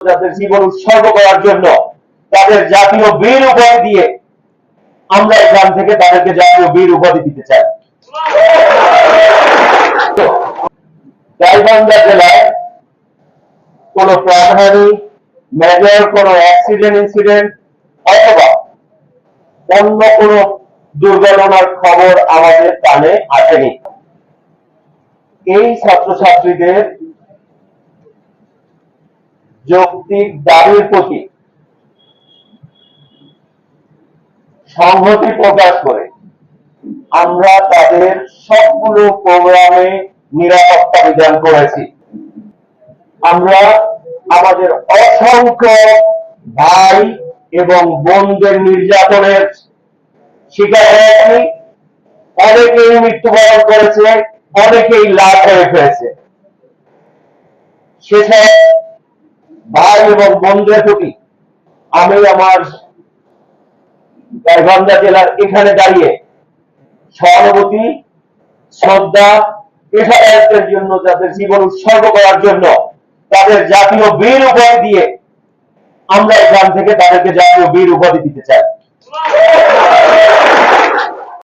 তাদের জীবন উৎসর্গ করার জন্য তাদের জাতীয় বীর উপাধি দিয়ে আমরা এখান থেকে তাদেরকে জাতীয় বীর উপাধি দিতে চাই। গাইবান্ধা জেলায় কোন প্রাণহানি মেজর কোন অ্যাক্সিডেন্ট ইনসিডেন্ট অথবা অন্য কোন দুর্ঘটনার খবর আমাদের কানে আসেনি। এই ছাত্রছাত্রীদের যৌক্তিক দাবির প্রতি সংহতি প্রকাশ করে, আমরা তাদের সবগুলো প্রোগ্রামে নিরাপত্তা বিধান করেছি। আমরা আমাদের অসংখ্য ভাই এবং বোনদের নির্যাতনের শিকার হয়েছি। অনেকেই মৃত্যুবরণ করেছে, অনেকেই লাভ হয়ে ফেলেছে। সেসব ভাই এবং বন্ধুরা প্রতি আমি আমার গাইবান্ধা জেলার এখানে দাঁড়িয়ে সহানুভূতি, শ্রদ্ধা পেশাদারদের জন্য, যাদের জীবন উৎসর্গ করার জন্য, তাদের জাতীয় বীর উপায় দিয়ে আমরা এখান থেকে তাদেরকে জাতীয় বীর উপাধি দিতে চাই।